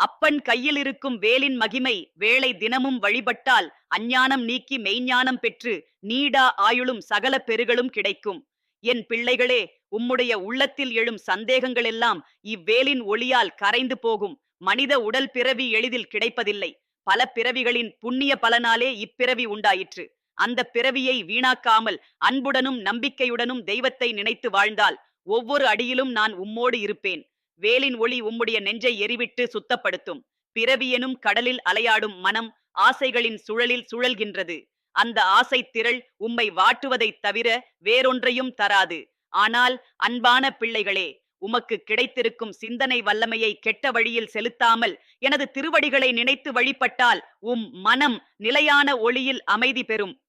அப்பன் கையில் இருக்கும் வேலின் மகிமை வேளை தினமும் வழிபட்டால் அஞ்ஞானம் நீக்கி மெய்ஞானம் பெற்று நீடா ஆயுளும் சகல பெருகளும் கிடைக்கும். என் பிள்ளைகளே உம்முடைய உள்ளத்தில் எழும் சந்தேகங்களெல்லாம் இவ்வேலின் ஒளியால் கரைந்து போகும். மனித உடல் பிறவி எளிதில் கிடைப்பதில்லை. பல பிறவிகளின் புண்ணிய பலனாலே இப்பிறவி உண்டாயிற்று. அந்த பிறவியை வீணாக்காமல் அன்புடனும் நம்பிக்கையுடனும் தெய்வத்தை நினைத்து வாழ்ந்தால் ஒவ்வொரு அடியிலும் நான் உம்மோடு இருப்பேன். வேலின் ஒளி உம்முடைய நெஞ்சை எரிவிட்டு சுத்தப்படுத்தும். பிறவியெனும் கடலில் அலையாடும் மனம் ஆசைகளின் சுழலில் சுழல்கின்றது. அந்த ஆசை திரள் உம்மை வாட்டுவதைத் தவிர வேறொன்றையும் தராது. ஆனால் அன்பான பிள்ளைகளே உமக்கு கிடைத்திருக்கும் சிந்தனை வல்லமையை கெட்ட வழியில் செலுத்தாமல் எனது திருவடிகளை நினைத்து வழிபட்டால் உம் மனம் நிலையான ஒளியில் அமைதி பெறும்.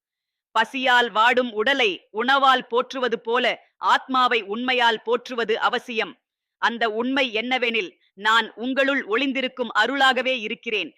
பசியால் வாடும் உடலை உணவால் போற்றுவது போல ஆத்மாவை உண்மையால் போற்றுவது அவசியம். அந்த உண்மை என்னவெனில் நான் உங்களுள் ஒளிந்திருக்கும் அருளாகவே இருக்கிறேன்.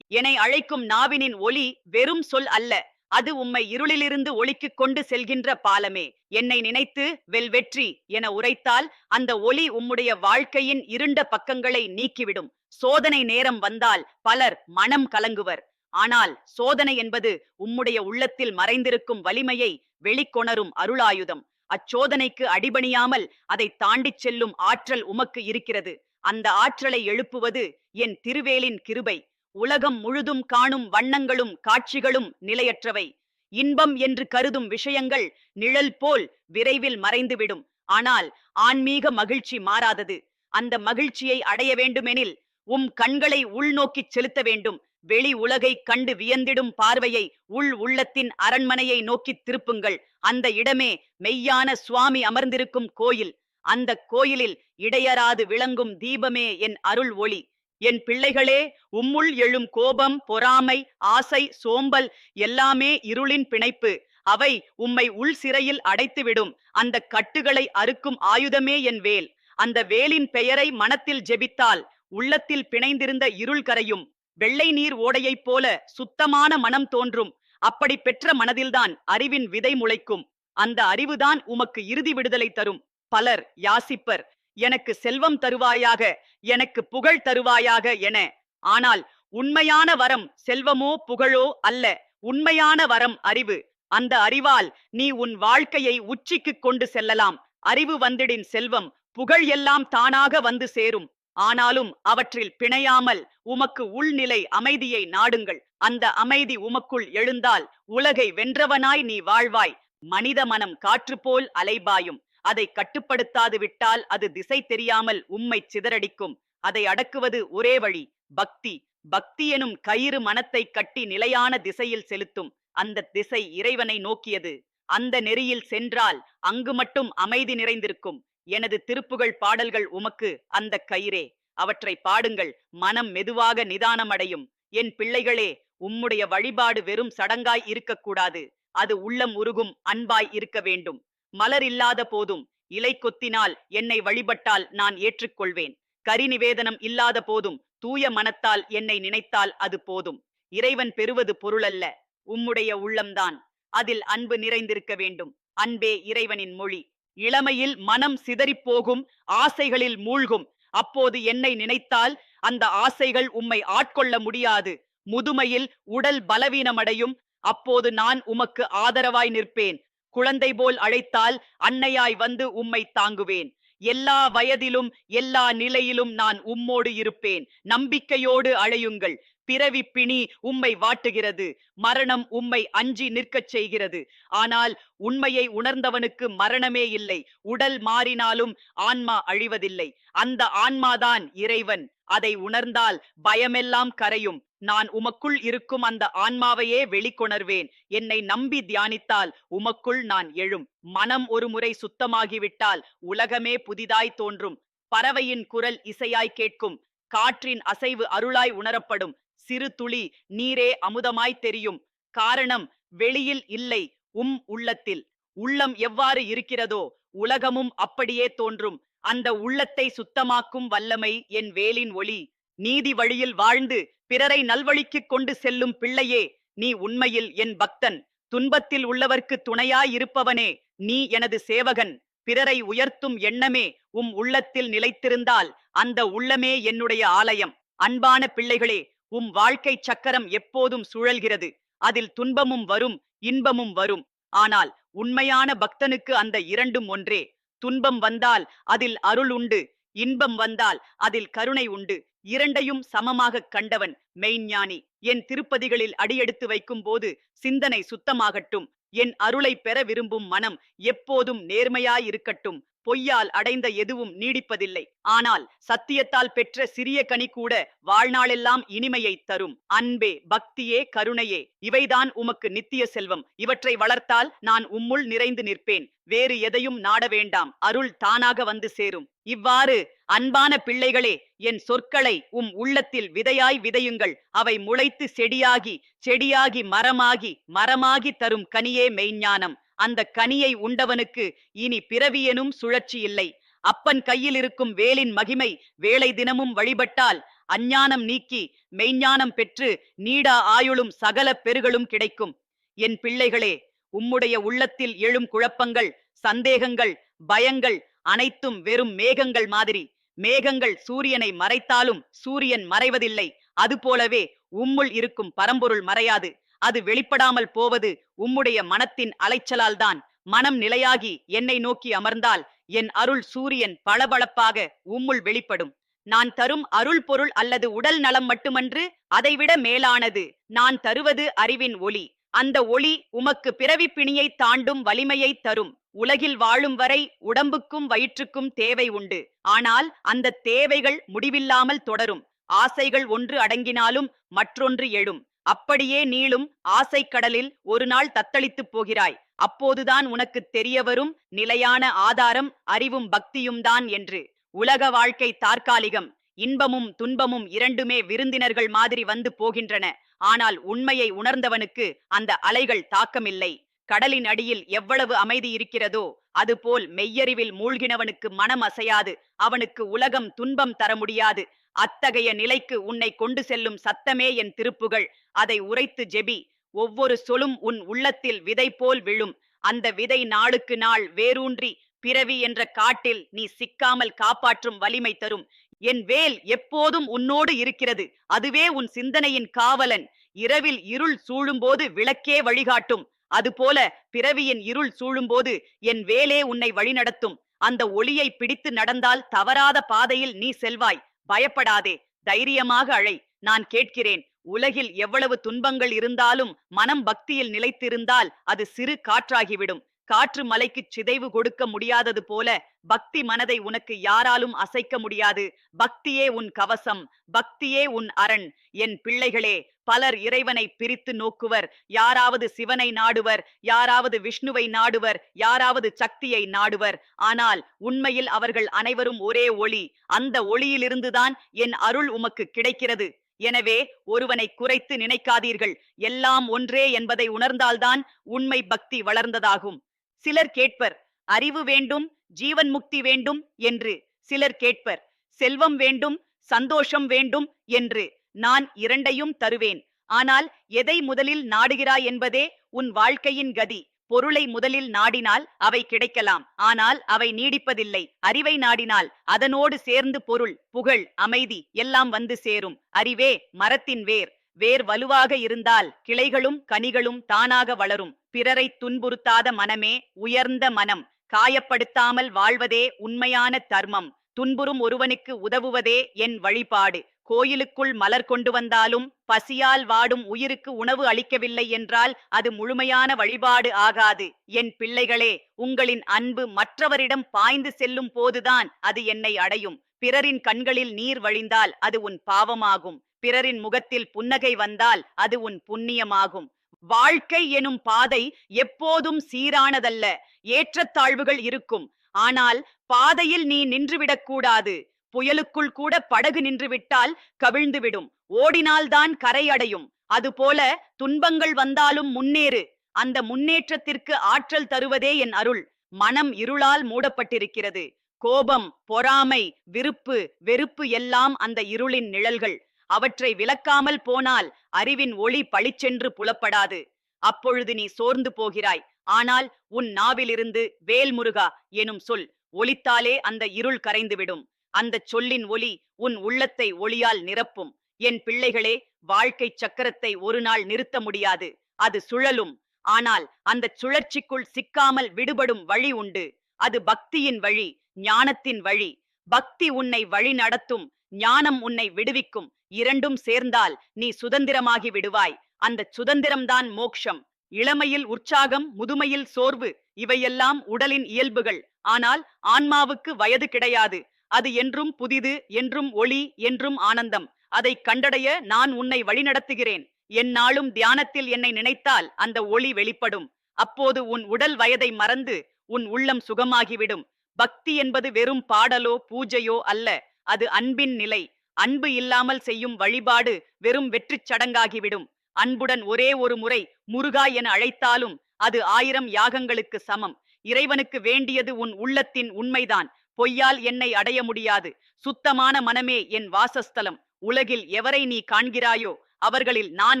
என்னை அழைக்கும் நாவினின் ஒளி வெறும் சொல் அல்ல. அது உம்மை இருளிலிருந்து ஒளிக்கு கொண்டு செல்கின்ற பாலமே. என்னை நினைத்து வெல் வெற்றி என உரைத்தால் அந்த ஒளி உம்முடைய வாழ்க்கையின் இருண்ட பக்கங்களை நீக்கிவிடும். சோதனை நேரம் வந்தால் பலர் மனம் கலங்குவர். ஆனால் சோதனை என்பது உம்முடைய உள்ளத்தில் மறைந்திருக்கும் வலிமையை வெளிக்கொணரும் அருளாயுதம். அச்சோதனைக்கு அடிபணியாமல் அதை தாண்டிச் செல்லும் ஆற்றல் உமக்கு இருக்கிறது. அந்த ஆற்றலை எழுப்புவது என் திருவேலின் கிருபை. உலகம் முழுதும் காணும் வண்ணங்களும் காட்சிகளும் நிலையற்றவை. இன்பம் என்று கருதும் விஷயங்கள் நிழல் போல் விரைவில் மறைந்துவிடும். ஆனால் ஆன்மீக மகிழ்ச்சி மாறாதது. அந்த மகிழ்ச்சியை அடைய வேண்டுமெனில் உம் கண்களை உள்நோக்கிச் செலுத்த வேண்டும். வெளி உலகை கண்டு வியந்திடும் பார்வையை உள் உள்ளத்தின் அரண்மனையை நோக்கித் திருப்புங்கள். அந்த இடமே மெய்யான சுவாமி அமர்ந்திருக்கும் கோயில். அந்த கோயிலில் இடையராது விளங்கும் தீபமே என் அருள் ஒளி. என் பிள்ளைகளே உம்முள் எழும் கோபம் பொறாமை ஆசை சோம்பல் எல்லாமே இருளின் பிணைப்பு. அவை உம்மை உள் சிறையில் அடைத்துவிடும். அந்த கட்டுகளை அறுக்கும் ஆயுதமே என் வேல். அந்த வேலின் பெயரை மனத்தில் ஜெபித்தால் உள்ளத்தில் பிணைந்திருந்த இருள் கரையும். வெள்ளை நீர் ஓடையைப் போல சுத்தமான மனம் தோன்றும். அப்படி பெற்ற மனதில்தான் அறிவின் விதை முளைக்கும். அந்த அறிவுதான் உமக்கு இறுதி விடுதலை தரும். பலர் யாசிப்பர் எனக்கு செல்வம் தருவாயாக எனக்கு புகழ் தருவாயாக என. ஆனால் உண்மையான வரம் செல்வமோ புகழோ அல்ல. உண்மையான வரம் அறிவு. அந்த அறிவால் நீ உன் வாழ்க்கையை உச்சிக்கு கொண்டு செல்லலாம். அறிவு வந்திடின் செல்வம் புகழ் எல்லாம் தானாக வந்து சேரும். ஆனாலும் அவற்றில் பிணையாமல் உமக்கு உள்நிலை அமைதியை நாடுங்கள். அந்த அமைதி உமக்குள் எழுந்தால் உலகை வென்றவனாய் நீ வாழ்வாய். மனித மனம் காற்று போல் அலைபாயும். அதை கட்டுப்படுத்தாது விட்டால் அது திசை தெரியாமல் உம்மை சிதறடிக்கும். அதை அடக்குவது ஒரே வழி பக்தி. பக்தி எனும் கயிறு மனத்தை கட்டி நிலையான திசையில் செலுத்தும். அந்த திசை இறைவனை நோக்கியது. அந்த நெறியில் சென்றால் அங்கு மட்டும் அமைதி நிறைந்திருக்கும். எனது திருப்புகழ் பாடல்கள் உமக்கு அந்த கயிறே. அவற்றை பாடுங்கள். மனம் மெதுவாக நிதானமடையும். என் பிள்ளைகளே உம்முடைய வழிபாடு வெறும் சடங்காய் இருக்கக்கூடாது. அது உள்ளம் உருகும் அன்பாய் இருக்க வேண்டும். மலர் இல்லாத போதும் இலை கொத்தினால் என்னை வழிபட்டால் நான் ஏற்றுக்கொள்வேன். கரி நிவேதனம் இல்லாத போதும் தூய மனத்தால் என்னை நினைத்தால் அது போதும். இறைவன் பெறுவது பொருளல்ல. உம்முடைய உள்ளம்தான். அதில் அன்பு நிறைந்திருக்க வேண்டும். அன்பே இறைவனின் மொழி. இளமையில் மனம் சிதறிப்போகும் ஆசைகளில் மூழ்கும். அப்போது என்னை நினைத்தால் அந்த ஆசைகள் உம்மை ஆட்கொள்ள முடியாது. முதுமையில் உடல் பலவீனமடையும். அப்போது நான் உமக்கு ஆதரவாய் நிற்பேன். குழந்தை போல் அழைத்தால் அன்னையாய் வந்து உம்மை தாங்குவேன். எல்லா வயதிலும் எல்லா நிலையிலும் நான் உம்மோடு இருப்பேன். நம்பிக்கையோடு அழையுங்கள். பிறவி பிணி உம்மை வாட்டுகிறது. மரணம் உம்மை அஞ்சி நிற்கச் செய்கிறது. ஆனால் உண்மையை உணர்ந்தவனுக்கு மரணமே இல்லை. உடல் மாறினாலும் ஆன்மா அழிவதில்லை. அந்த ஆன்மாதான் இறைவன். அதை உணர்ந்தால் பயமெல்லாம் கரையும். நான் உமக்குள் இருக்கும் அந்த ஆன்மாவையே வெளிக்கொணர்வேன். என்னை நம்பி தியானித்தால் உமக்குள் நான் எழும். மனம் ஒரு முறை சுத்தமாகிவிட்டால் உலகமே புதிதாய் தோன்றும். பறவையின் குரல் இசையாய் கேட்கும். காற்றின் அசைவு அருளாய் உணரப்படும். சிறு துளி நீரே அமுதமாய் தெரியும். காரணம் வெளியில் இல்லை உம் உள்ளத்தில். உள்ளம் எவ்வாறு இருக்கிறதோ உலகமும் அப்படியே தோன்றும். அந்த உள்ளத்தை சுத்தமாக்கும் வல்லமை என் வேலின் ஒளி. நீதி வழியில் வாழ்ந்து பிறரை நல்வழிக்குக் கொண்டு செல்லும் பிள்ளையே நீ உண்மையில் என் பக்தன். துன்பத்தில் உள்ளவர்க்கு துணையாயிருப்பவனே நீ எனது சேவகன். பிறரை உயர்த்தும் எண்ணமே உம் உள்ளத்தில் நிலைத்திருந்தால் அந்த உள்ளமே என்னுடைய ஆலயம். அன்பான பிள்ளைகளே உம் வாழ்க்கை சக்கரம் எப்போதும் சுழல்கிறது. அதில் துன்பமும் வரும் இன்பமும் வரும். ஆனால் உண்மையான பக்தனுக்கு அந்த இரண்டும் ஒன்றே. துன்பம் வந்தால் அதில் அருள் உண்டு இன்பம் வந்தால் அதில் கருணை உண்டு. இரண்டையும் சமமாகக் கண்டவன் மெய்ஞானி. என் திருப்பதிகளில் அடியெடுத்து வைக்கும் போது சிந்தனை சுத்தமாகட்டும். என் அருளை பெற விரும்பும் மனம் எப்போதும் நேர்மையாயிருக்கட்டும். பொய்யால் அடைந்த எதுவும் நீடிப்பதில்லை. ஆனால் சத்தியத்தால் பெற்ற சிறிய கனி கூட வாழ்நாளெல்லாம் இனிமையை தரும். அன்பே பக்தியே கருணையே இவைதான் உமக்கு நித்திய செல்வம். இவற்றை வளர்த்தால் நான் உம்முள் நிறைந்து நிற்பேன். வேறு எதையும் நாட வேண்டாம். அருள் தானாக வந்து சேரும். இவ்வாறு அன்பான பிள்ளைகளே என் சொற்களை உம் உள்ளத்தில் விதையாய் விதையுங்கள். அவை முளைத்து செடியாகி செடியாகி மரமாகி மரமாகி தரும் கனியே மெய்ஞானம். அந்த கனியை உண்டவனுக்கு இனி பிறவியெனும் சுழற்சி இல்லை. அப்பன் கையில் இருக்கும் வேலின் மகிமை வேலை தினமும் வழிபட்டால் அஞ்ஞானம் நீக்கி மெய்ஞானம் பெற்று நீடா ஆயுளும் சகல பெருகளும் கிடைக்கும். என் பிள்ளைகளே உம்முடைய உள்ளத்தில் எழும் குழப்பங்கள் சந்தேகங்கள் பயங்கள் அனைத்தும் வெறும் மேகங்கள் மாதிரி. மேகங்கள் சூரியனை மறைத்தாலும் சூரியன் மறைவதில்லை. அதுபோலவே உம்முள் இருக்கும் பரம்பொருள் மறையாது. அது வெளிப்படாமல் போவது உம்முடைய மனத்தின் அலைச்சலால்தான். மனம் நிலையாகி என்னை நோக்கி அமர்ந்தால் என் அருள் சூரியன் பளபளப்பாக உம்முள் வெளிப்படும். நான் தரும் அருள் பொருள் அல்லது உடல் நலம் மட்டுமன்று அதைவிட மேலானது. நான் தருவது அறிவின் ஒளி. அந்த ஒளி உமக்கு பிறவி பிணியை தாண்டும் வலிமையை தரும். உலகில் வாழும் வரை உடம்புக்கும் வயிற்றுக்கும் தேவை உண்டு. ஆனால் அந்த தேவைகள் முடிவில்லாமல் தொடரும். ஆசைகள் ஒன்று அடங்கினாலும் மற்றொன்று எழும். அப்படியே நீளும் ஆசை கடலில் ஒரு நாள் தத்தளித்துப் போகிறாய். அப்போதுதான் உனக்கு தெரியவரும் நிலையான ஆதாரம் அறிவும் பக்தியும் தான் என்று. உலக வாழ்க்கை தற்காலிகம். இன்பமும் துன்பமும் இரண்டுமே விருந்தினர்கள் மாதிரி வந்து போகின்றன. ஆனால் உண்மையை உணர்ந்தவனுக்கு அந்த அலைகள் தாக்கமில்லை. கடலின் அடியில் எவ்வளவு அமைதி இருக்கிறதோ அதுபோல் மெய்யறிவில் மூழ்கினவனுக்கு மனம் அசையாது. அவனுக்கு உலகம் துன்பம் தர முடியாது. அத்தகைய நிலைக்கு உன்னை கொண்டு செல்லும் சத்தமே என் திருப்புகள். அதை உரைத்து ஜெபி. ஒவ்வொரு சொலும் உன் உள்ளத்தில் விதை போல் விழும். அந்த விதை நாளுக்கு நாள் வேரூன்றி பிறவி என்ற காட்டில் நீ சிக்காமல் காப்பாற்றும் வலிமை தரும். என் வேல் எப்போதும் உன்னோடு இருக்கிறது. அதுவே உன் சிந்தனையின் காவலன். இரவில் இருள் சூழும்போது விளக்கே வழிகாட்டும். அதுபோல பிறவியின் இருள் சூழும்போது என் வேலே உன்னை வழிநடத்தும். அந்த ஒளியை பிடித்து நடந்தால் தவறாத பாதையில் நீ செல்வாய். பயப்படாதே தைரியமாக அழை. நான் கேட்கிறேன் உலகில் எவ்வளவு துன்பங்கள் இருந்தாலும் மனம் பக்தியில் நிலைத்திருந்தால் அது சிறு காற்றாகிவிடும். காற்று மலைக்கு சிதைவு கொடுக்க முடியாதது போல பக்தி மனதை உனக்கு யாராலும் அசைக்க முடியாது. பக்தியே உன் கவசம் பக்தியே உன் அரண். என் பிள்ளைகளே பலர் இறைவனை பிரித்து நோக்குவர். யாராவது சிவனை நாடுவர் யாராவது விஷ்ணுவை நாடுவர் யாராவது சக்தியை நாடுவர். ஆனால் உண்மையில் அவர்கள் அனைவரும் ஒரே ஒளி. அந்த ஒளியிலிருந்துதான் என் அருள் உமக்கு கிடைக்கிறது. எனவே ஒருவனை குறைத்து நினைக்காதீர்கள். எல்லாம் ஒன்றே என்பதை உணர்ந்தால்தான் உண்மை பக்தி வளர்ந்ததாகும். சிலர் கேட்பர் அறிவு வேண்டும் ஜீவன் முக்தி வேண்டும் என்று சிலர் கேட்பர் செல்வம் வேண்டும் சந்தோஷம் வேண்டும் என்று நான் இரண்டையும் தருவேன். ஆனால் எதை முதலில் நாடுகிறாய் என்பதே உன் வாழ்க்கையின் கதி. பொருளை முதலில் நாடினால் அவை கிடைக்கலாம். ஆனால் அவை நீடிப்பதில்லை. அறிவை நாடினால் அதனோடு சேர்ந்து பொருள் புகழ் அமைதி எல்லாம் வந்து சேரும். அறிவே மரத்தின் வேர். வேர் வலுவாக இருந்தால் கிளைகளும் கனிகளும் தானாக வளரும். பிறரை துன்புறுத்தாத மனமே உயர்ந்த மனம். காயப்படுத்தாமல் வாழ்வதே உண்மையான தர்மம். துன்புறும் ஒருவனுக்கு உதவுவதே என் வழிபாடு. கோயிலுக்குள் மலர் கொண்டு வந்தாலும் பசியால் வாடும் உயிருக்கு உணவு அளிக்கவில்லை என்றால் அது முழுமையான வழிபாடு ஆகாது. என் பிள்ளைகளே உங்களின் அன்பு மற்றவரிடம் பாய்ந்து செல்லும் போதுதான் அது என்னை அடையும். பிறரின் கண்களில் நீர் வழிந்தால் அது உன் பாவமாகும். பிறரின் முகத்தில் புன்னகை வந்தால் அது உன் புண்ணியமாகும். வாழ்க்கை எனும் பாதை எப்போதும் சீரானதல்ல. ஏற்றத்தாழ்வுகள் இருக்கும். ஆனால் பாதையில் நீ நின்றுவிடக் கூடாது. புயலுக்குள் கூட படகு நின்றுவிட்டால் கவிழ்ந்துவிடும். ஓடினால்தான் கரை அடையும். அதுபோல துன்பங்கள் வந்தாலும் முன்னேறு. அந்த முன்னேற்றத்திற்கு ஆற்றல் தருவதே என் அருள். மனம் இருளால் மூடப்பட்டிருக்கிறது. கோபம் பொறாமை விருப்பு வெறுப்பு எல்லாம் அந்த இருளின் நிழல்கள். அவற்றை விலக்காமல் போனால் அறிவின் ஒளி பளிச்சென்று புலப்படாது. அப்பொழுது நீ சோர்ந்து போகிறாய். ஆனால் உன் நாவிலிருந்து வேல்முருகா எனும் சொல் ஒலித்தாலே அந்த இருள் கரைந்துவிடும். அந்தச் சொல்லின் ஒலி உன் உள்ளத்தை ஒளியால் நிரப்பும். என் பிள்ளைகளே வாழ்க்கை சக்கரத்தை ஒரு நாள் நிறுத்த முடியாது. அது சுழலும். ஆனால் அந்தச் சுழற்சிக்குள் சிக்காமல் விடுபடும் வழி உண்டு. அது பக்தியின் வழி ஞானத்தின் வழி. பக்தி உன்னை வழி நடத்தும். ஞானம் உன்னை விடுவிக்கும். இரண்டும் சேர்ந்தால் நீ சுதந்திரமாகி விடுவாய். அந்த சுதந்திரம்தான் மோக்ஷம். இளமையில் உற்சாகம் முதுமையில் சோர்வு இவையெல்லாம் உடலின் இயல்புகள். ஆனால் ஆன்மாவுக்கு வயது கிடையாது. அது என்றும் புதிது என்றும் ஒளி என்றும் ஆனந்தம். அதை கண்டடைய நான் உன்னை வழிநடத்துகிறேன். எந்நாளும் தியானத்தில் என்னை நினைத்தால் அந்த ஒளி வெளிப்படும். அப்போது உன் உடல் வயதை மறந்து உன் உள்ளம் சுகமாகிவிடும். பக்தி என்பது வெறும் பாடலோ பூஜையோ அல்ல. அது அன்பின் நிலை. அன்பு இல்லாமல் செய்யும் வழிபாடு வெறும் வெற்றிச் சடங்காகிவிடும். அன்புடன் ஒரே ஒரு முறை முருகா என அழைத்தாலும் அது ஆயிரம் யாகங்களுக்கு சமம். இறைவனுக்கு வேண்டியது உன் உள்ளத்தின் உண்மைதான். பொய்யால் என்னை அடைய முடியாது. சுத்தமான மனமே என் வாசஸ்தலம். உலகில் எவரை நீ காண்கிறாயோ அவர்களில் நான்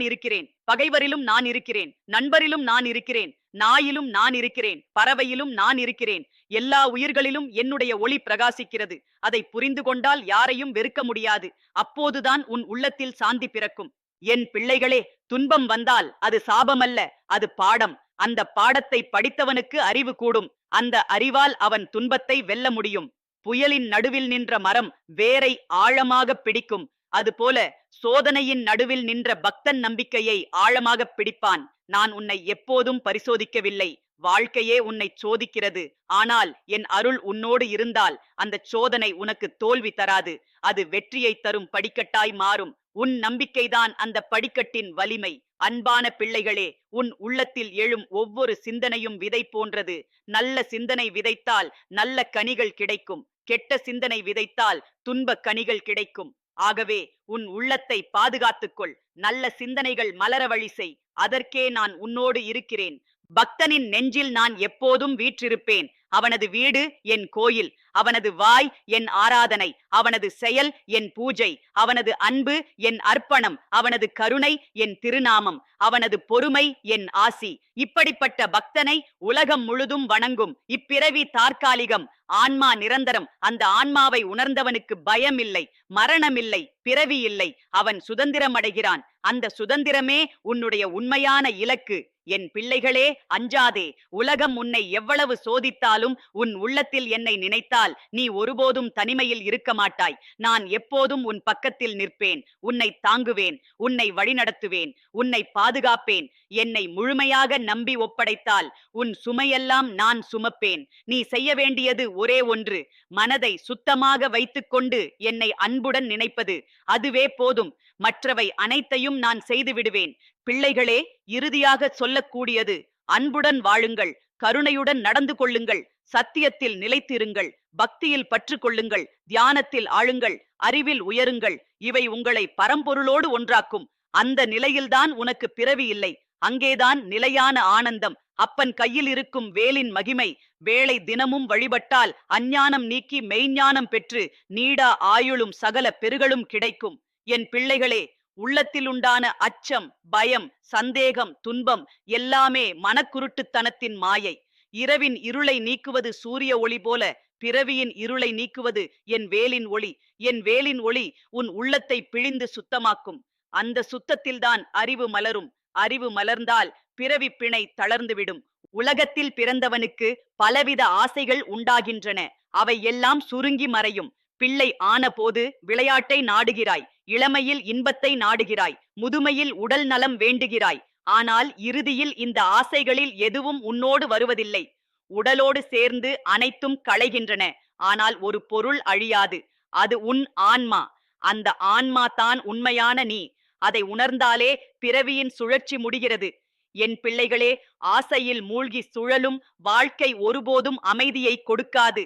இருக்கிறேன். பகைவரிலும் நான் இருக்கிறேன். நண்பரிலும் நான் இருக்கிறேன். நாயிலும் நான் இருக்கிறேன் பறவையிலும் நான் இருக்கிறேன் எல்லா உயிர்களிலும் என்னுடைய ஒளி பிரகாசிக்கிறது. அதை புரிந்து கொண்டால் யாரையும் வெறுக்க முடியாது. அப்போதுதான் உன் உள்ளத்தில் சாந்தி பிறக்கும். என் பிள்ளைகளே துன்பம் வந்தால் அது சாபமல்ல அது பாடம். அந்த பாடத்தை படித்தவனுக்கு அறிவு கூடும். அந்த அறிவால் அவன் துன்பத்தை வெல்ல முடியும். புயலின் நடுவில் நின்ற மரம் வேரை ஆழமாக பிடிக்கும். அதுபோல சோதனையின் நடுவில் நின்ற பக்தன் நம்பிக்கையை ஆழமாக பிடிப்பான். நான் உன்னை எப்போதும் பரிசோதிக்கவில்லை. வாழ்க்கையே உன்னை சோதிக்கிறது. ஆனால் என் அருள் உன்னோடு இருந்தால் அந்த சோதனை உனக்கு தோல்வி தராது. அது வெற்றியை தரும் படிக்கட்டாய் மாறும். உன் நம்பிக்கைதான் அந்த படிக்கட்டின் வலிமை. அன்பான பிள்ளைகளே உன் உள்ளத்தில் எழும் ஒவ்வொரு சிந்தனையும் விதை போன்றது. நல்ல சிந்தனை விதைத்தால் நல்ல கனிகள் கிடைக்கும். கெட்ட சிந்தனை விதைத்தால் துன்ப கனிகள் கிடைக்கும். ஆகவே உன் உள்ளத்தை பாதுகாத்துக்கொள் நல்ல சிந்தனைகள் மலர வழி செய். அதற்கே நான் உன்னோடு இருக்கிறேன். பக்தனின் நெஞ்சில் நான் எப்போதும் வீற்றிருப்பேன். அவனது வீடு என் கோயில் அவனது வாய் என் ஆராதனை அவனது செயல் என் பூஜை அவனது அன்பு என் அர்ப்பணம் அவனது கருணை என் திருநாமம் அவனது பொறுமை என் ஆசி. இப்படிப்பட்ட பக்தனை உலகம் முழுதும் வணங்கும். இப்பிறவி தற்காலிகம் ஆன்மா நிரந்தரம். அந்த ஆன்மாவை உணர்ந்தவனுக்கு பயம் இல்லை பிறவி இல்லை அவன் சுதந்திரம் அடைகிறான். அந்த சுதந்திரமே உன்னுடைய உண்மையான இலக்கு. என் பிள்ளைகளே அஞ்சாதே உலகம் உன்னை எவ்வளவு சோதித்தாலும் உன் உள்ளத்தில் என்னை நினைத்தால் நீ ஒருபோதும் தனிமையில் இருக்க மாட்டாய். நான் எப்போதும் உன் பக்கத்தில் நிற்பேன். உன்னை தாங்குவேன். உன்னை வழிநடத்துவேன். உன்னை பாதுகாப்பேன். என்னை முழுமையாக நம்பி ஒப்படைத்தால் உன் சுமையெல்லாம் நான் சுமப்பேன். நீ செய்ய வேண்டியது ஒரே ஒன்று. மனதை சுத்தமாக வைத்துக்கொண்டு என்னை அன்புடன் நினைப்பது. அதுவே போதும். மற்றவை அனைத்தையும் நான் செய்து விடுவேன். பிள்ளைகளே இறுதியாக சொல்லக்கூடியது அன்புடன் வாழுங்கள். கருணையுடன் நடந்து கொள்ளுங்கள் சத்தியத்தில் நிலைத்திருங்கள் பக்தியில் பற்று கொள்ளுங்கள் தியானத்தில் ஆளுங்கள் அறிவில் உயருங்கள். இவை உங்களை பரம்பொருளோடு ஒன்றாக்கும். அந்த நிலையில்தான் உனக்கு பிறவி இல்லை. அங்கேதான் நிலையான ஆனந்தம். அப்பன் கையில் இருக்கும் வேலின் மகிமை. வேளை தினமும் வழிபட்டால் அஞ்ஞானம் நீக்கி மெய்ஞானம் பெற்று நீடா ஆயுளும் சகல பெருகளும் கிடைக்கும். என் பிள்ளைகளே உள்ளத்தில் உண்டான அச்சம் பயம் சந்தேகம் துன்பம் எல்லாமே மனக்குருட்டுத்தனத்தின் மாயை. இரவின் இருளை நீக்குவது சூரிய ஒளி போல பிறவியின் இருளை நீக்குவது என் வேலின் ஒளி. என் வேலின் ஒளி உன் உள்ளத்தை பிழிந்து சுத்தமாக்கும். அந்த சுத்தத்தில்தான் அறிவு மலரும். அறிவு மலர்ந்தால் பிறவி பிணை தளர்ந்துவிடும். உலகத்தில் பிறந்தவனுக்கு பலவித ஆசைகள் உண்டாகின்றன. அவை எல்லாம் சுருங்கி மறையும். பிள்ளை ஆன போது விளையாட்டை நாடுகிறாய். இளமையில் இன்பத்தை நாடுகிறாய் முதுமையில் உடல் நலம் வேண்டுகிறாய். ஆனால் இறுதியில் இந்த ஆசைகளில் எதுவும் உன்னோடு வருவதில்லை. உடலோடு சேர்ந்து அனைத்தும் களைகின்றன. ஆனால் ஒரு பொருள் அழியாது. அது உன் ஆன்மா. அந்த ஆன்மா தான் உண்மையான நீ. அதை உணர்ந்தாலே பிறவியின் சுழற்சி முடிகிறது. என் பிள்ளைகளே ஆசையில் மூழ்கி சுழலும் வாழ்க்கை ஒருபோதும் அமைதியை கொடுக்காது.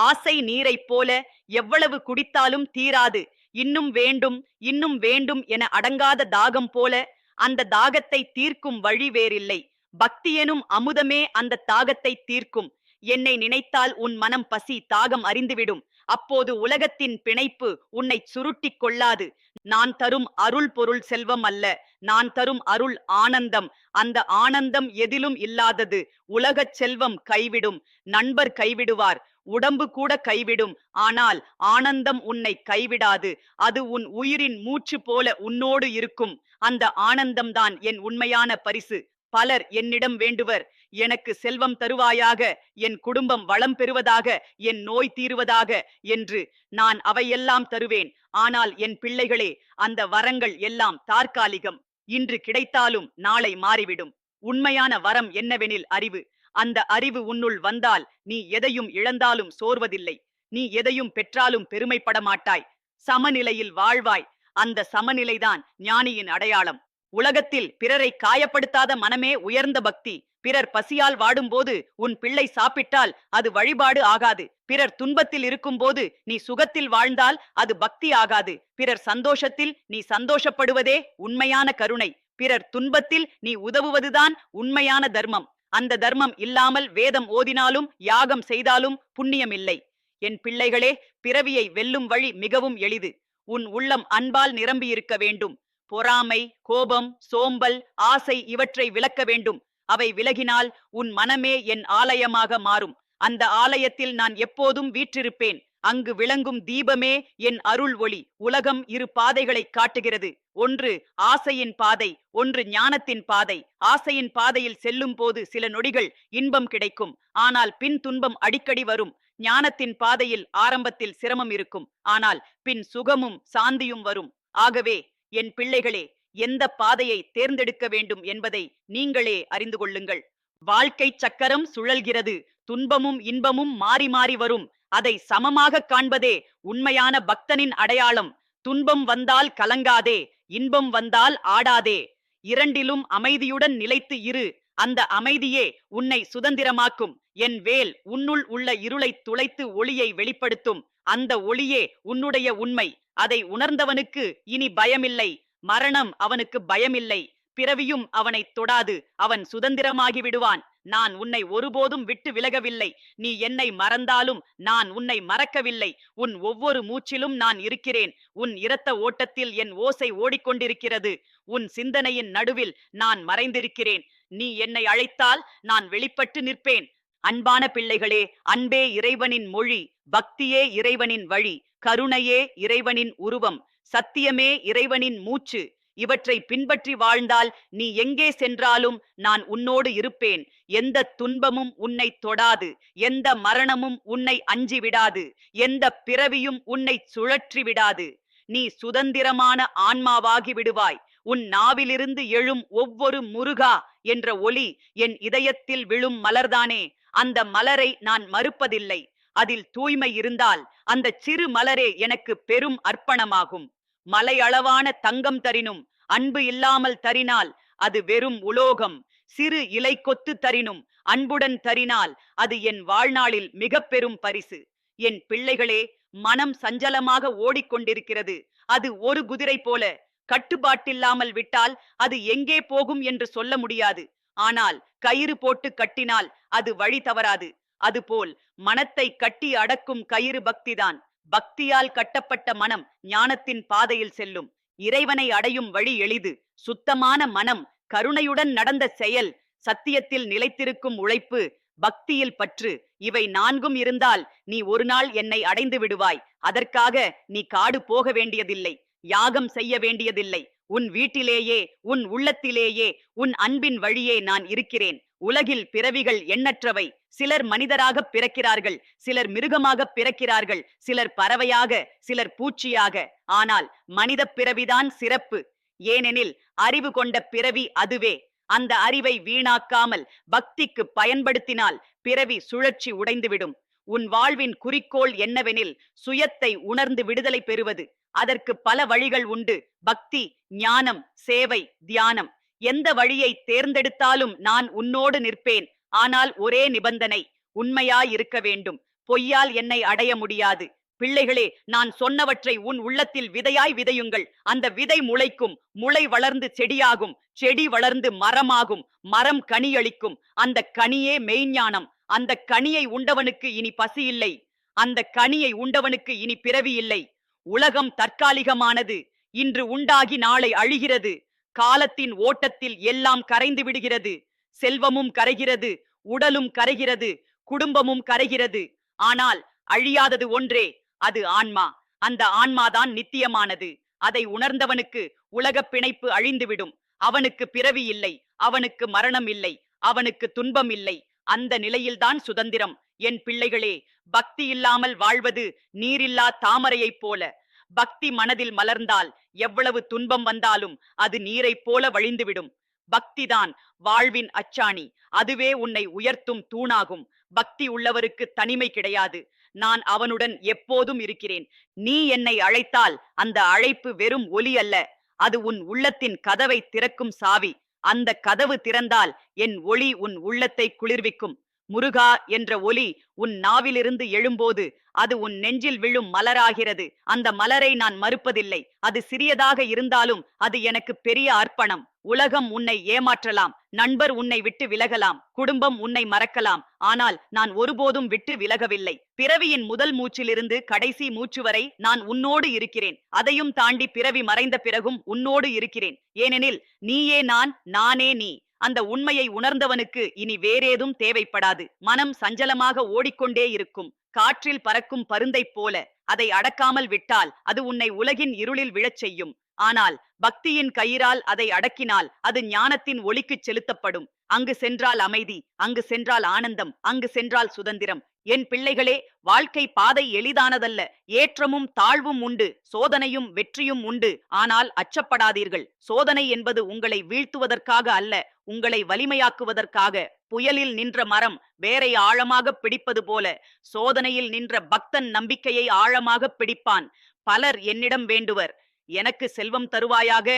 ஆசை நீரைப் போல எவ்வளவு குடித்தாலும் தீராது. இன்னும் வேண்டும் இன்னும் வேண்டும் என அடங்காத தாகம் போல அந்த தாகத்தை தீர்க்கும் வழி வேறில்லை. பக்தி எனும் அமுதமே அந்த தாகத்தை தீர்க்கும். என்னை நினைத்தால் உன் மனம் பசி தாகம் அறிந்துவிடும். அப்போது உலகத்தின் பிணைப்பு உன்னை சுருட்டிக் கொள்ளாது. நான் தரும் அருள் பொருள் செல்வம் அல்ல. நான் தரும் அருள் ஆனந்தம். அந்த ஆனந்தம் எதிலும் இல்லாதது. உலகச் செல்வம் கைவிடும். நண்பர் கைவிடுவார். உடம்பு கூட கைவிடும். ஆனால் ஆனந்தம் உன்னை கைவிடாது. அது உன் உயிரின் மூச்சு போல உன்னோடு இருக்கும். அந்த ஆனந்தம்தான் என் உண்மையான பரிசு. பலர் என்னிடம் வேண்டுவர். எனக்கு செல்வம் தருவாயாக. என் குடும்பம் வளம் பெறுவதாக. என் நோய் தீருவதாக என்று நான் அவையெல்லாம் தருவேன். ஆனால் என் பிள்ளைகளே அந்த வரங்கள் எல்லாம் தற்காலிகம். இன்று கிடைத்தாலும் நாளை மாறிவிடும். உண்மையான வரம் என்னவெனில் அறிவு. அந்த அறிவு உன்னுள் வந்தால் நீ எதையும் இழந்தாலும் சோர்வதில்லை. நீ எதையும் பெற்றாலும் பெருமைப்பட மாட்டாய் சமநிலையில் வாழ்வாய். அந்த சமநிலைதான் ஞானியின் அடையாளம். உலகத்தில் பிறரை காயப்படுத்தாத மனமே உயர்ந்த பக்தி. பிறர் பசியால் வாடும்போது உன் பிள்ளை சாப்பிட்டால் அது வழிபாடு ஆகாது. பிறர் துன்பத்தில் இருக்கும்போது நீ சுகத்தில் வாழ்ந்தால் அது பக்தி ஆகாது. பிறர் சந்தோஷத்தில் நீ சந்தோஷப்படுவதே உண்மையான கருணை. பிறர் துன்பத்தில் நீ உதவுவதுதான் உண்மையான தர்மம். அந்த தர்மம் இல்லாமல் வேதம் ஓதினாலும் யாகம் செய்தாலும் புண்ணியம் இல்லை என் பிள்ளைகளே பிறவியை வெல்லும் வழி மிகவும் எளிது. உன் உள்ளம் அன்பால் நிரம்பியிருக்க வேண்டும். பொறாமை கோபம் சோம்பல் ஆசை இவற்றை விலக்க வேண்டும். அவை விலகினால் உன் மனமே என் ஆலயமாக மாறும். அந்த ஆலயத்தில் நான் எப்போதும் வீற்றிருப்பேன். அங்கு விளங்கும் தீபமே என் அருள் ஒளி. உலகம் இரு பாதைகளை காட்டுகிறது. ஒன்று ஆசையின் பாதை ஒன்று ஞானத்தின் பாதை. ஆசையின் பாதையில் செல்லும் போது சில நொடிகள் இன்பம் கிடைக்கும். ஆனால் பின் துன்பம் அடிக்கடி வரும். ஞானத்தின் பாதையில் ஆரம்பத்தில் சிரமம் இருக்கும். ஆனால் பின் சுகமும் சாந்தியும் வரும். ஆகவே என் பிள்ளைகளே எந்த பாதையை தேர்ந்தெடுக்க வேண்டும் என்பதை நீங்களே அறிந்து கொள்ளுங்கள். வாழ்க்கை சக்கரம் சுழல்கிறது. துன்பமும் இன்பமும் மாறி மாறி வரும். அதை சமமாக காண்பதே உண்மையான பக்தனின் அடையாளம். துன்பம் வந்தால் கலங்காதே இன்பம் வந்தால் ஆடாதே. இரண்டிலும் அமைதியுடன் நிலைத்து இரு. அந்த அமைதியே உன்னை சுதந்திரமாக்கும். என் வேல் உன்னுள் உள்ள இருளை துளைத்து ஒளியை வெளிப்படுத்தும். அந்த ஒளியே உன்னுடைய உண்மை. அதை உணர்ந்தவனுக்கு இனி பயமில்லை. மரணம் அவனுக்கு பயமில்லை. பிறவியும் அவனை தொடாது. அவன் சுதந்திரமாகி விடுவான். நான் உன்னை ஒருபோதும் விட்டு விலகவில்லை. நீ என்னை மறந்தாலும் நான் உன்னை மறக்கவில்லை. உன் ஒவ்வொரு மூச்சிலும் நான் இருக்கிறேன். உன் இரத்த ஓட்டத்தில் என் ஓசை ஓடிக்கொண்டிருக்கிறது. உன் சிந்தனையின் நடுவில் நான் மறைந்திருக்கிறேன். நீ என்னை அழைத்தால் நான் வெளிப்பட்டு நிற்பேன். அன்பான பிள்ளைகளே அன்பே இறைவனின் மொழி பக்தியே இறைவனின் வழி கருணையே இறைவனின் உருவம் சத்தியமே இறைவனின் மூச்சு. இவற்றை பின்பற்றி வாழ்ந்தால் நீ எங்கே சென்றாலும் நான் உன்னோடு இருப்பேன். எந்த துன்பமும் உன்னை தொடாது. எந்த மரணமும் உன்னை அஞ்சி விடாது. எந்த பிறவியும் உன்னை சுழற்றி விடாது. நீ சுதந்திரமான ஆன்மாவாகி விடுவாய். உன் நாவிலிருந்து எழும் ஒவ்வொரு முருகா என்ற ஒலி என் இதயத்தில் விழும் மலர்தானே. அந்த மலரை நான் மறுப்பதில்லை. அதில் தூய்மை இருந்தால் அந்த சிறு மலரே எனக்கு பெரும் அர்ப்பணமாகும். மலையளவான தங்கம் தரினும் அன்பு இல்லாமல் தரினால் அது வெறும் உலோகம். சிறு இலை கொத்து தரினும் அன்புடன் தரினால் அது என் வாழ்நாளில் மிக பெரும் பரிசு. என் பிள்ளைகளே மனம் சஞ்சலமாக ஓடிக்கொண்டிருக்கிறது. அது ஒரு குதிரை போல. கட்டுப்பாட்டில்லாமல் விட்டால் அது எங்கே போகும் என்று சொல்ல முடியாது. ஆனால் கயிறு போட்டு கட்டினால் அது வழி தவறாது. அதுபோல் மனத்தை கட்டி அடக்கும் கயிறு பக்திதான். பக்தியால் கட்டப்பட்ட மனம் ஞானத்தின் பாதையில் செல்லும். இறைவனை அடையும் வழி எளிது. சுத்தமான மனம் கருணையுடன் நடந்த செயல் சத்தியத்தில் நிலைத்திருக்கும் உழைப்பு பக்தியில் பற்று இவை நான்கும் இருந்தால் நீ ஒரு நாள் என்னை அடைந்து விடுவாய். அதற்காக நீ காடு போக வேண்டியதில்லை யாகம் செய்ய வேண்டியதில்லை. உன் வீட்டிலேயே உன் உள்ளத்திலேயே உன் அன்பின் வழியே நான் இருக்கிறேன். உலகில் பிறவிகள் எண்ணற்றவை. சிலர் மனிதராக பிறக்கிறார்கள் சிலர் மிருகமாக பிறக்கிறார்கள் சிலர் பறவையாக சிலர் பூச்சியாக. ஆனால் மனித பிறவிதான் சிறப்பு. ஏனெனில் அறிவு கொண்ட பிறவி அதுவே. அந்த அறிவை வீணாக்காமல் பக்திக்கு பயன்படுத்தினால் பிறவி சுழற்சி உடைந்துவிடும். உன் வாழ்வின் குறிக்கோள் என்னவெனில் சுயத்தை உணர்ந்து விடுதலை பெறுவது. அதற்கு பல வழிகள் உண்டு. பக்தி ஞானம் சேவை தியானம். எந்த வழியை தேர்ந்தெடுத்தாலும் நான் உன்னோடு நிற்பேன். ஆனால் ஒரே நிபந்தனை உண்மையாயிருக்க வேண்டும். பொய்யால் என்னை அடைய முடியாது. பிள்ளைகளே நான் சொன்னவற்றை உன் உள்ளத்தில் விதையாய் விதையுங்கள். அந்த விதை முளைக்கும் முளை வளர்ந்து செடியாகும் செடி வளர்ந்து மரமாகும் மரம் கனியளிக்கும். அந்த கனியே மெய்ஞானம். அந்த கனியை உண்டவனுக்கு இனி பசி இல்லை. அந்த கனியை உண்டவனுக்கு இனி பிறவி இல்லை. உலகம் தற்காலிகமானது. இன்று உண்டாகி நாளை அழிகிறது. காலத்தின் ஓட்டத்தில் எல்லாம் கரைந்து விடுகிறது. செல்வமும் கரைகிறது உடலும் கரைகிறது குடும்பமும் கரைகிறது. ஆனால் அழியாதது ஒன்றே அது ஆன்மா. அந்த ஆன்மாதான் நித்தியமானது. அதை உணர்ந்தவனுக்கு உலகப் பிணைப்பு அழிந்துவிடும். அவனுக்கு பிறவி இல்லை அவனுக்கு மரணம் இல்லை அவனுக்கு துன்பம் இல்லை. அந்த நிலையில்தான் சுதந்திரம். என் பிள்ளைகளே பக்தி இல்லாமல் வாழ்வது நீரில்லா தாமரையைப் போல. பக்தி மனதில் மலர்ந்தால் எவ்வளவு துன்பம் வந்தாலும் அது நீரைப் போல வழிந்துவிடும். பக்திதான் வாழ்வின் அச்சாணி. அதுவே உன்னை உயர்த்தும் தூணாகும். பக்தி உள்ளவருக்கு தனிமை கிடையாது. நான் அவனுடன் எப்போதும் இருக்கிறேன். நீ என்னை அழைத்தால் அந்த அழைப்பு வெறும் ஒலி அல்ல. அது உன் உள்ளத்தின் கதவை திறக்கும் சாவி. அந்த கதவு திறந்தால் என் ஒளி உன் உள்ளத்தை குளிர்விக்கும். முருகா என்ற ஒலி உன் நாவிலிருந்து எழும்போது அது உன் நெஞ்சில் விழும் மலராகிறது. அந்த மலரை நான் மறுப்பதில்லை. அது சிறியதாக இருந்தாலும் அது எனக்கு பெரிய அர்ப்பணம். உலகம் உன்னை ஏமாற்றலாம். நண்பர் உன்னை விட்டு விலகலாம். குடும்பம் உன்னை மறக்கலாம். ஆனால் நான் ஒருபோதும் விட்டு விலகவில்லை. பிறவியின் முதல் மூச்சிலிருந்து கடைசி மூச்சு வரை நான் உன்னோடு இருக்கிறேன். அதையும் தாண்டி பிறவி மறைந்த பிறகும் உன்னோடு இருக்கிறேன். ஏனெனில் நீயே நான் நானே நீ. அந்த உண்மையை உணர்ந்தவனுக்கு இனி வேறேதும் தேவைப்படாது. மனம் சஞ்சலமாக ஓடிக்கொண்டே இருக்கும். காற்றில் பறக்கும் பருந்தைப் போல அதை அடக்காமல் விட்டால் அது உன்னை உலகின் இருளில் விழச் செய்யும். ஆனால் பக்தியின் கயிறால் அதை அடக்கினால் அது ஞானத்தின் ஒளிக்குச் செலுத்தப்படும். அங்கு சென்றால் அமைதி அங்கு சென்றால் ஆனந்தம் அங்கு சென்றால் சுதந்திரம். என் பிள்ளைகளே வாழ்க்கை பாதை எளிதானதல்ல. ஏற்றமும் தாழ்வும் உண்டு சோதனையும் வெற்றியும் உண்டு. ஆனால் அச்சப்படாதீர்கள். சோதனை என்பது உங்களை வீழ்த்துவதற்காக அல்ல உங்களை வலிமையாக்குவதற்காக. புயலில் நின்ற மரம் வேரை ஆழமாக பிடிப்பது போல சோதனையில் நின்ற பக்தன் நம்பிக்கையை ஆழமாக பிடிப்பான். பலர் என்னிடம் வேண்டுவர். எனக்கு செல்வம் தருவாயாக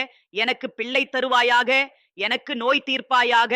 எனக்கு பிள்ளை தருவாயாக எனக்கு நோய் தீர்ப்பாயாக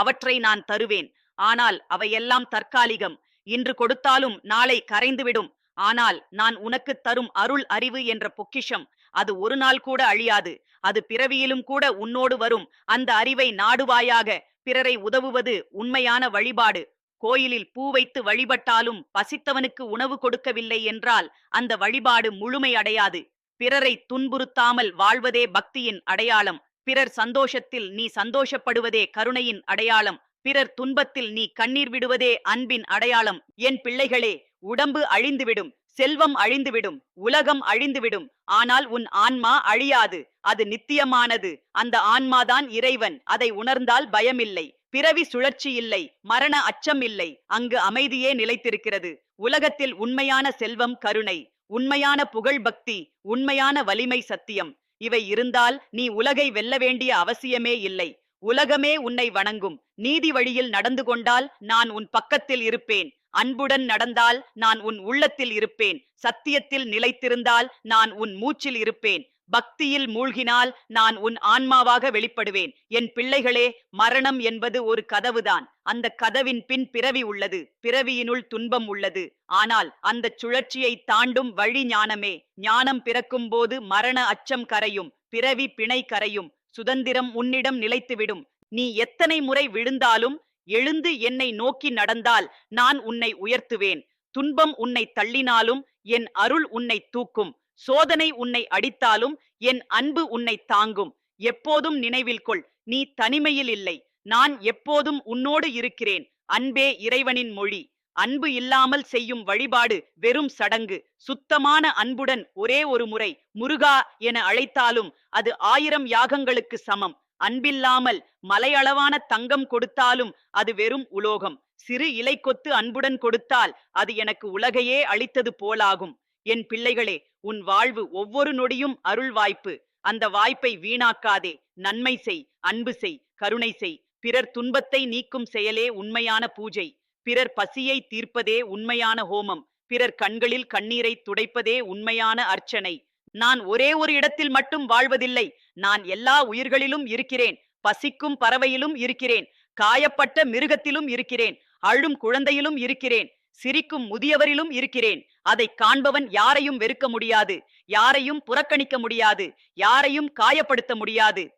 அவற்றை நான் தருவேன். ஆனால் அவையெல்லாம் தற்காலிகம். இன்று கொடுத்தாலும் நாளை கரைந்துவிடும். ஆனால் நான் உனக்கு தரும் அருள் அறிவு என்ற பொக்கிஷம் அது ஒரு நாள் கூட அழியாது. அது பிறவியிலும் கூட உன்னோடு வரும். அந்த அறிவை நாடுவாயாக. பிறரை உதவுவது உண்மையான வழிபாடு. கோயிலில் பூ வைத்து வழிபட்டாலும் பசித்தவனுக்கு உணவு கொடுக்கவில்லை என்றால் அந்த வழிபாடு முழுமை அடையாது. பிறரை துன்புறுத்தாமல் வாழ்வதே பக்தியின் அடையாளம். பிறர் சந்தோஷத்தில் நீ சந்தோஷப்படுவதே கருணையின் அடையாளம். பிறர் துன்பத்தில் நீ கண்ணீர் விடுவதே அன்பின் அடையாளம். என் பிள்ளைகளே உடம்பு அழிந்துவிடும் செல்வம் அழிந்துவிடும் உலகம் அழிந்துவிடும். ஆனால் உன் ஆன்மா அழியாது அது நித்தியமானது. அந்த ஆன்மாதான் இறைவன் அதை உணர்ந்தால் பயமில்லை. பிறவி சுழற்சி இல்லை மரண அச்சம் இல்லை அங்கு அமைதியே நிலைத்திருக்கிறது. உலகத்தில் உண்மையான செல்வம் கருணை. உண்மையான புகழ் பக்தி உண்மையான வலிமை சத்தியம். இவை இருந்தால் நீ உலகை வெல்ல வேண்டிய அவசியமே இல்லை. உலகமே உன்னை வணங்கும். நீதி வழியில் நடந்து கொண்டால் நான் உன் பக்கத்தில் இருப்பேன். அன்புடன் நடந்தால் நான் உன் உள்ளத்தில் இருப்பேன். சத்தியத்தில் நிலைத்திருந்தால் நான் உன் மூச்சில் இருப்பேன். பக்தியில் மூழ்கினால் நான் உன் ஆன்மாவாக வெளிப்படுவேன். என் பிள்ளைகளே மரணம் என்பது ஒரு கதவுதான். அந்த கதவின் பின் பிறவி உள்ளது. பிறவியினுள் துன்பம் உள்ளது. ஆனால் அந்த சுழற்சியை தாண்டும் வழி ஞானமே. ஞானம் பிறக்கும் போது மரண அச்சம் கரையும். பிறவி பிணை கரையும். சுதந்திரம் உன்னிடம் நிலைத்துவிடும். நீ எத்தனை முறை விழுந்தாலும் எழுந்து என்னை நோக்கி நடந்தால் நான் உன்னை உயர்த்துவேன். துன்பம் உன்னை தள்ளினாலும் என் அருள் உன்னை தூக்கும். சோதனை உன்னை அடித்தாலும் என் அன்பு உன்னை தாங்கும். எப்போதும் நினைவில் கொள் நீ தனிமையில் இல்லை. நான் எப்போதும் உன்னோடு இருக்கிறேன். அன்பே இறைவனின் மொழி. அன்பு இல்லாமல் செய்யும் வழிபாடு வெறும் சடங்கு. சுத்தமான அன்புடன் ஒரே ஒரு முறை முருகா என அழைத்தாலும் அது ஆயிரம் யாகங்களுக்கு சமம். அன்பில்லாமல் மலையளவான தங்கம் கொடுத்தாலும் அது வெறும் உலோகம். சிறு இலை கொத்து அன்புடன் கொடுத்தால் அது எனக்கு உலகையே அளித்தது போலாகும். என் பிள்ளைகளே உன் வாழ்வு ஒவ்வொரு நொடியும் அருள் வாய்ப்பு. அந்த வாய்ப்பை வீணாக்காதே. நன்மை செய் அன்பு செய் கருணை செய். பிறர் துன்பத்தை நீக்கும் செயலே உண்மையான பூஜை. பிறர் பசியை தீர்ப்பதே உண்மையான ஹோமம். பிறர் கண்களில் கண்ணீரை துடைப்பதே உண்மையான அர்ச்சனை. நான் ஒரே ஒரு இடத்தில் மட்டும் வாழ்வதில்லை. நான் எல்லா உயிர்களிலும் இருக்கிறேன். பசிக்கும் பறவையிலும் இருக்கிறேன். காயப்பட்ட மிருகத்திலும் இருக்கிறேன். அழும் குழந்தையிலும் இருக்கிறேன். சிரிக்கும் முதியவரிலும் இருக்கிறேன். அதை காண்பவன் யாரையும் வெறுக்க முடியாது. யாரையும் புறக்கணிக்க முடியாது. யாரையும் காயப்படுத்த முடியாது.